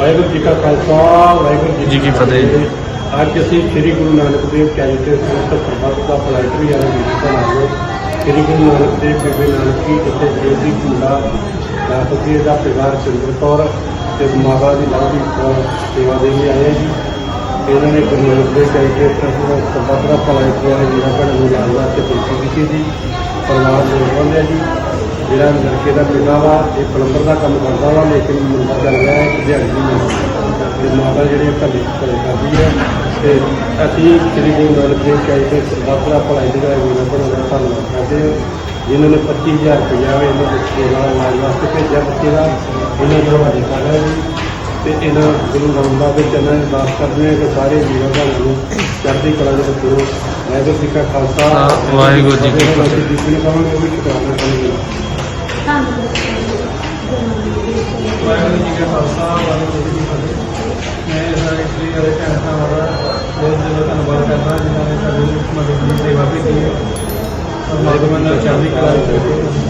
ਵਾਹਿਗੁਰੂ ਜੀ ਕਾ ਖਾਲਸਾ ਵਾਹਿਗੁਰੂ ਜੀ ਕੀ ਫਤਿਹ। ਅੱਜ ਅਸੀਂ ਸ੍ਰੀ ਗੁਰੂ ਨਾਨਕ ਦੇਵ ਚੈਰੀਟੇਬਲ ਟਰਸਟ ਸਰਬੱਤ ਦਾ ਪਲਾਟਰੀ ਵਾਲੇ ਵੀਰ ਭਰਾਵੋ ਸ੍ਰੀ ਗੁਰੂ ਨਾਨਕ ਦੇਵ ਬੇਬੇ ਨਾਨਕੀ ਜਿੱਥੇ ਜੋਤੀ ਕੁੰਡਾ ਰਾਸਤੀ ਦਾ ਪਰਿਵਾਰ ਚੰਦਰ ਕੌਰ ਤੇ ਮਾਤਾ ਦੀ ਲਾਡੀ ਕੌਰ ਸੇਵਾ ਦੇ ਲਈ ਆਏ ਆ ਜੀ। ਇਹਨਾਂ ਨੇ ਗੁਰੂ ਨਾਨਕ ਦੇਵ ਚੈਰੀਟੇਬਲ ਟਰਸਟ ਦਾ ਸਰਬੱਤ ਦਾ ਪਲਾਟਰੀ ਵਾਲੇ ਭੈਣਾਂ ਨੂੰ ਲਾਲ ਵਾਸਤੇ ਬੇਨਤੀ ਕੀਤੀ ਜੀ ਪਰਿਵਾਰ ਹੈ ਜੀ। ਜਿਹੜਾ ਲੜਕੇ ਦਾ ਪਿਤਾ ਵਾ ਇਹ ਪਲੰਬਰ ਦਾ ਕੰਮ ਕਰਦਾ ਵਾ ਲੇਕਿਨ ਮੁੰਡਾ ਚੱਲ ਰਿਹਾ ਦਿਹਾੜੀ ਦੀ ਮਿਹਨਤ ਤੇ ਮਾਤਾ ਜਿਹੜੀ ਘਰੇ ਘਰੇ ਕਰਦੀ ਹੈ। ਤੇ ਅਸੀਂ ਸ੍ਰੀ ਗੁਰੂ ਨਾਨਕ ਦੇਵ ਚਾਹੀਦੇ ਦਾ ਭਲਾਈ ਦੇ ਗਾਇ ਵੀਰਾਂ ਦਾ ਧੰਨਵਾਦ ਕਰਦੇ ਹਾਂ। ਜਿਨ੍ਹਾਂ ਨੇ 25000 ਰੁਪਇਆ ਇਹਨਾਂ ਬੱਚੇ ਦਾ ਇਲਾਜ ਵਾਸਤੇ ਭੇਜਿਆ ਬੱਚੇ ਦਾ। ਇਹਨਾਂ ਦਾ ਹਵਾਲੇ ਕਰ ਰਿਹਾ ਜੀ। ਤੇ ਇਹਨਾਂ ਗੁਰੂ ਰਾਮਦਾਸ ਦੇ ਕਰਦੇ ਹਾਂ ਕਿ ਸਾਰੇ ਵੀਰਾਂ ਭੈਣਾਂ ਨੂੰ ਚੜ੍ਹਦੀ ਕਲਾ ਦੇ ਵਾਹਿਗੁਰੂ ਜੀ ਕਾ ਖਾਲਸਾ। ਵਾਹਿਗੁਰੂ ਜੀ ਕੀ ਫਤਿਹ। ਕਹਾਂਗੇ ਵੀ ਜੀ ਕਾ ਖਾਲਸਾ, ਵਾਹਿਗੁਰੂ ਜੀ ਕੀ ਫਤਿਹ। ਮੈਂ ਇਸ ਇਸਤਰੀ ਵਾਲੇ ਭੈਣ ਭਰਾਵਾਂ ਦਾ ਬਹੁਤ ਦਿਲੋਂ ਧੰਨਵਾਦ ਕਰਦਾ, ਜਿਨ੍ਹਾਂ ਨੇ ਸਾਡੀ ਮਦਦ ਦੀ ਸੇਵਾ ਕੀਤੀ ਹੈ। ਪਰਮਾਤਮਾ ਨਾਲ ਚੜ੍ਹਦੀ ਕਲਾ ਵਿੱਚ